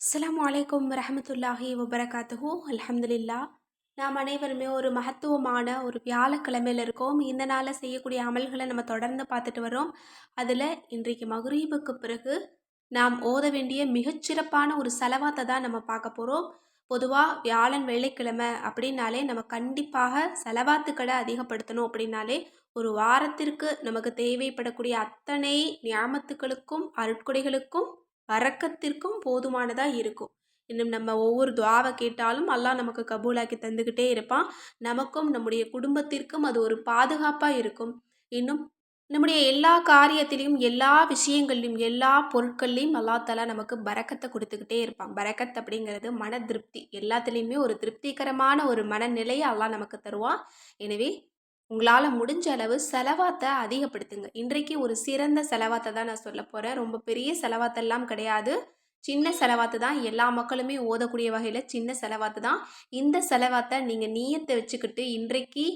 அஸ்லாம் வலைக்கம் வரஹமத்துல்லாஹி வபரகாத்துஹூ. அலமதுல்லா நாம் அனைவருமே ஒரு மகத்துவமான ஒரு வியாழக்கிழமையில் இருக்கோம். இந்த நாளில் செய்யக்கூடிய அமல்களை நம்ம தொடர்ந்து பார்த்துட்டு வரோம் அதில் இன்றைக்கு மகுரீபுக்கு பிறகு நாம் ஓத வேண்டிய மிகச்சிறப்பான ஒரு செலவாத்தை தான் நம்ம பார்க்க போகிறோம் பொதுவாக வியாழன் வெள்ளிக்கிழமை அப்படின்னாலே நம்ம கண்டிப்பாக செலவாத்துக்களை அதிகப்படுத்தணும் அப்படின்னாலே ஒரு வாரத்திற்கு நமக்கு தேவைப்படக்கூடிய அத்தனை ஞாபகத்துக்களுக்கும் அருட்கொடைகளுக்கும் வரக்கத்திற்கும் போதுமானதாக இருக்கும். இன்னும் நம்ம ஒவ்வொரு துவாவை கேட்டாலும் அல்லாஹ் நமக்கு கபூலாக்கி தந்துக்கிட்டே இருப்பான். நமக்கும் நம்முடைய குடும்பத்திற்கும் அது ஒரு பாதுகாப்பாக இருக்கும். இன்னும் நம்முடைய எல்லா காரியத்திலையும் எல்லா விஷயங்கள்லையும் எல்லா பொருட்கள்லையும் அல்லா நமக்கு பறக்கத்தை கொடுத்துக்கிட்டே இருப்பான். பறக்கத் அப்படிங்கிறது மன திருப்தி. எல்லாத்துலேயுமே ஒரு திருப்திகரமான ஒரு மனநிலையை அல்லா நமக்கு தருவான். எனவே உங்களால் முடிஞ்ச அளவு செலவாத்தை அதிகப்படுத்துங்க. இன்றைக்கு ஒரு சிறந்த செலவாத்தை தான் நான் சொல்ல போகிறேன் ரொம்ப பெரிய செலவாத்தெல்லாம் கிடையாது. சின்ன செலவாத்து தான். எல்லா மக்களுமே ஓதக்கூடிய வகையில் சின்ன செலவாத்து தான். இந்த செலவாத்தை நீங்கள் நீயத்தை வச்சுக்கிட்டு இன்றைக்கு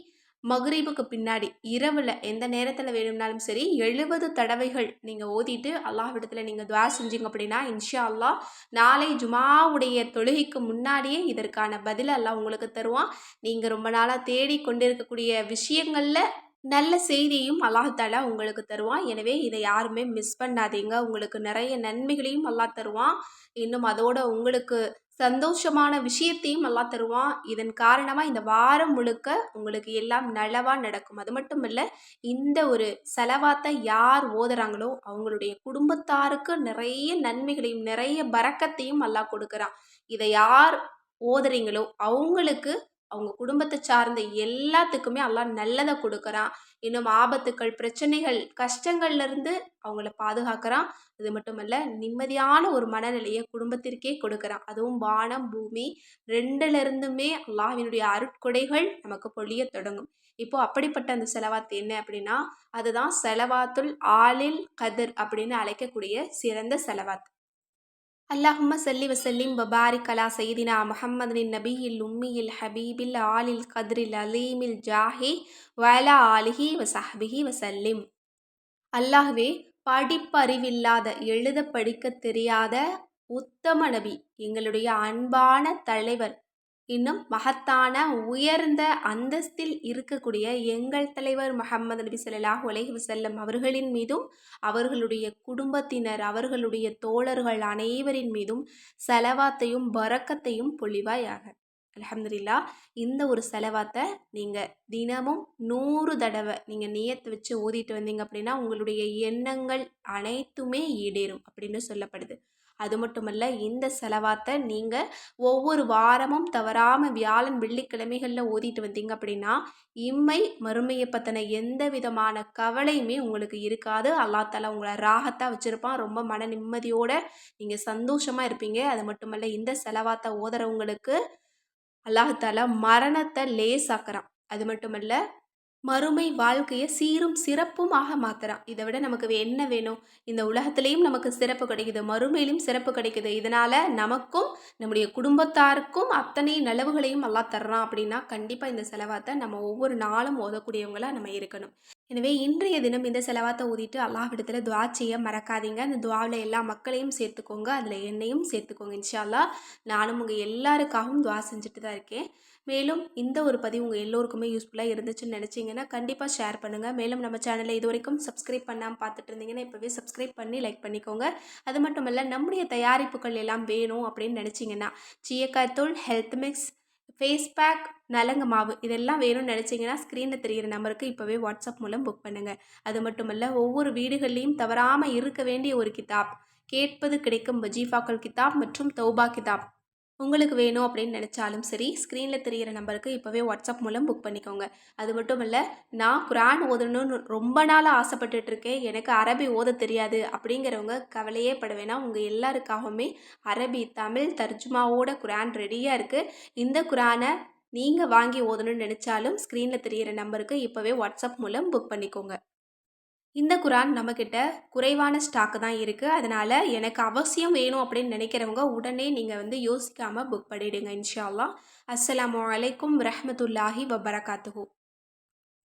மகுரீபுக்கு பின்னாடி இரவில் எந்த நேரத்தில் வேணும்னாலும் சரி எழுபது தடவைகள் நீங்கள் ஓதிட்டு அல்லாஹ்விடத்தில் நீங்கள் துவா செஞ்சீங்க அப்படின்னா இன்ஷா அல்லாஹ் நாளை ஜுமாவுடைய தொழுகைக்கு முன்னாடியே இதற்கான பதில் எல்லாம் உங்களுக்கு தருவான். நீங்கள் ரொம்ப நாளாக தேடி கொண்டிருக்கக்கூடிய விஷயங்களில் நல்ல செய்தியும் அல்லாஹால உங்களுக்கு தருவான். எனவே இதை யாருமே மிஸ் பண்ணாதீங்க. உங்களுக்கு நிறைய நன்மைகளையும் அல்லாஹ் தருவான். இன்னும் அதோட உங்களுக்கு சந்தோஷமான விஷயத்தையும் நல்லா தருவான். இதன் காரணமாக இந்த வாரம் முழுக்க உங்களுக்கு எல்லாம் நலவாக நடக்கும். அது மட்டும் இல்லை இந்த ஒரு செலவாத்தை யார் ஓதுறாங்களோ அவங்களுடைய குடும்பத்தாருக்கு நிறைய நன்மைகளையும் நிறைய பறக்கத்தையும் நல்லா கொடுக்குறான். இதை யார் ஓதுறீங்களோ அவங்களுக்கு அவங்க குடும்பத்தை சார்ந்த எல்லாத்துக்குமே எல்லாம் நல்லதை கொடுக்குறான். இன்னும் ஆபத்துக்கள் பிரச்சனைகள் கஷ்டங்கள்லேருந்து அவங்கள பாதுகாக்கிறான். அது மட்டுமல்ல நிம்மதியான ஒரு மனநிலையை குடும்பத்திற்கே கொடுக்குறான். அதுவும் வானம் பூமி ரெண்டுலேருந்துமே அல்லாஹினுடைய அருட்கொடைகள் நமக்கு பொழிய தொடங்கும். இப்போ அப்படிப்பட்ட அந்த செலவாத்து என்ன அப்படின்னா அதுதான் செலவாத்துல் ஆலில் கதிர் அப்படின்னு அழைக்கக்கூடிய சிறந்த செலவாத்து. அல்லாஹும்ம சல்லி வசல்லிம் பபாரிக் அலா சைதினா முஹம்மதின் நபியில் உம்மியில் ஹபீபில் ஆலில் கத்ரில் அலீமில் ஜாஹி வலா ஆலிஹி வசஹபிஹி வசல்லிம் அல்லாஹ்வே படிப்பறிவில்லாத எழுத படிக்க தெரியாத உத்தம நபி எங்களுடைய அன்பான தலைவர் இன்னும் மகத்தான உயர்ந்த அந்தஸ்தில் இருக்கக்கூடிய எங்கள் தலைவர் முகமது நபி சொல்லாஹ் உலகி வசல்லம் அவர்களின் மீதும் அவர்களுடைய குடும்பத்தினர் அவர்களுடைய தோழர்கள் அனைவரின் மீதும் செலவாத்தையும் பறக்கத்தையும் பொழிவாயாக. அலமதுல்லா இந்த ஒரு செலவாத்தை நீங்கள் தினமும் நூறு தடவை நீங்கள் நியத்தை வச்சு ஓதிட்டு வந்தீங்க அப்படின்னா உங்களுடைய எண்ணங்கள் அனைத்துமே ஈடேறும் அப்படின்னு சொல்லப்படுது. அது மட்டுமல்ல இந்த செலவாத்தை நீங்கள் ஒவ்வொரு வாரமும் தவறாமல் வியாழன் வெள்ளிக்கிழமைகளில் ஓதிட்டு வந்தீங்க அப்படின்னா இம்மை மறுமையை பற்றின எந்த விதமான கவலையுமே உங்களுக்கு இருக்காது. அல்லா உங்களை ராகத்தாக வச்சுருப்பான். ரொம்ப மன நிம்மதியோடு நீங்கள் சந்தோஷமாக இருப்பீங்க. அது மட்டுமல்ல இந்த செலவாத்தை ஓதுறவங்களுக்கு அல்லாஹால மரணத்தை லேசாக்குறான். அது மட்டுமல்ல மறுமை வாழ்க்கையை சீரும் சிறப்புமாக மாற்றுறான் இதை விட நமக்கு என்ன வேணும்? இந்த உலகத்துலேயும் நமக்கு சிறப்பு கிடைக்குது. மறுமையிலும் சிறப்பு கிடைக்குது. இதனால் நமக்கும் நம்முடைய குடும்பத்தாருக்கும் அத்தனை நலவுகளையும் நல்லா தர்றான் அப்படின்னா கண்டிப்பாக இந்த செலவாத்தை நம்ம ஒவ்வொரு நாளும் ஓதக்கூடியவங்களாக நம்ம இருக்கணும். எனவே இன்றைய தினம் இந்த செலவாத்தை ஊதிட்டு அல்லாஹ்விடத்தில் துவா செய்ய மறக்காதீங்க. அந்த துவாவில் எல்லா மக்களையும் சேர்த்துக்கோங்க. அதில் என்னையும் சேர்த்துக்கோங்க. இன்ஷால்லா நானும் உங்கள் எல்லாருக்காகவும் துவா செஞ்சுட்டு தான் இருக்கேன். மேலும் இந்த ஒரு பதிவு உங்கள் எல்லோருக்குமே யூஸ்ஃபுல்லாக இருந்துச்சுன்னு நினச்சிங்கன்னா கண்டிப்பாக ஷேர் பண்ணுங்கள் மேலும் நம்ம சேனலை இது வரைக்கும் சப்ஸ்கிரைப் பண்ணாமல் பார்த்துட்டு இருந்தீங்கன்னா இப்போவே சப்ஸ்கிரைப் பண்ணி லைக் பண்ணிக்கோங்க. அது மட்டும் இல்லை நம்முடைய தயாரிப்புகள் எல்லாம் வேணும் அப்படின்னு நினச்சிங்கன்னா சீயக்காய்த்தூள் ஹெல்த் மிக்ஸ் ஃபேஸ் பேக் நலங்க மாவு இதெல்லாம் வேணும்னு நினச்சிங்கன்னா ஸ்க்ரீனில் தெரிகிற நம்பருக்கு இப்போவே வாட்ஸ்அப் மூலம் புக் பண்ணுங்கள் அது மட்டுமல்ல ஒவ்வொரு வீடுகள்லேயும் தவறாமல் இருக்க வேண்டிய ஒரு கிதாப் கேட்பது கிடைக்கும் வஜீஃபாக்கள் கிதாப் மற்றும் தௌபா கிதாப். உங்களுக்கு வேணும் அப்படின்னு நினச்சாலும் சரி ஸ்க்ரீனில் தெரிகிற நம்பருக்கு இப்போவே வாட்ஸ்அப் மூலம் புக் பண்ணிக்கோங்க. அது மட்டும் இல்லை நான் குரான் ஓதணும்னு ரொம்ப நாள் ஆசைப்பட்டுட்ருக்கேன் எனக்கு அரபி ஓத தெரியாது அப்படிங்கிறவங்க கவலையே பட வேணாம். உங்கள் எல்லாருக்காகவுமே அரபி தமிழ் தர்ஜுமாவோட குரான் ரெடியாக இருக்குது இந்த குரானை நீங்கள் வாங்கி ஓதணும்னு நினச்சாலும் ஸ்க்ரீனில் தெரிகிற நம்பருக்கு இப்போவே வாட்ஸ்அப் மூலம் புக் பண்ணிக்கோங்க. இந்த குரான் நம்மக்கிட்ட குறைவான ஸ்டாக்கு தான் இருக்குது அதனால் எனக்கு அவசியம் வேணும் அப்படின்னு நினைக்கிறவங்க உடனே நீங்கள் வந்து யோசிக்காமல் புக் பண்ணிவிடுங்க இன்ஷா அல்லா அஸ்லாம் வலைக்கும் ரஹமத்துல்லாஹி வபரகாத்துஹூ.